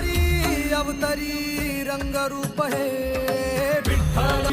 अवतरी अवतरी रंगरूप हे। विठ्ठल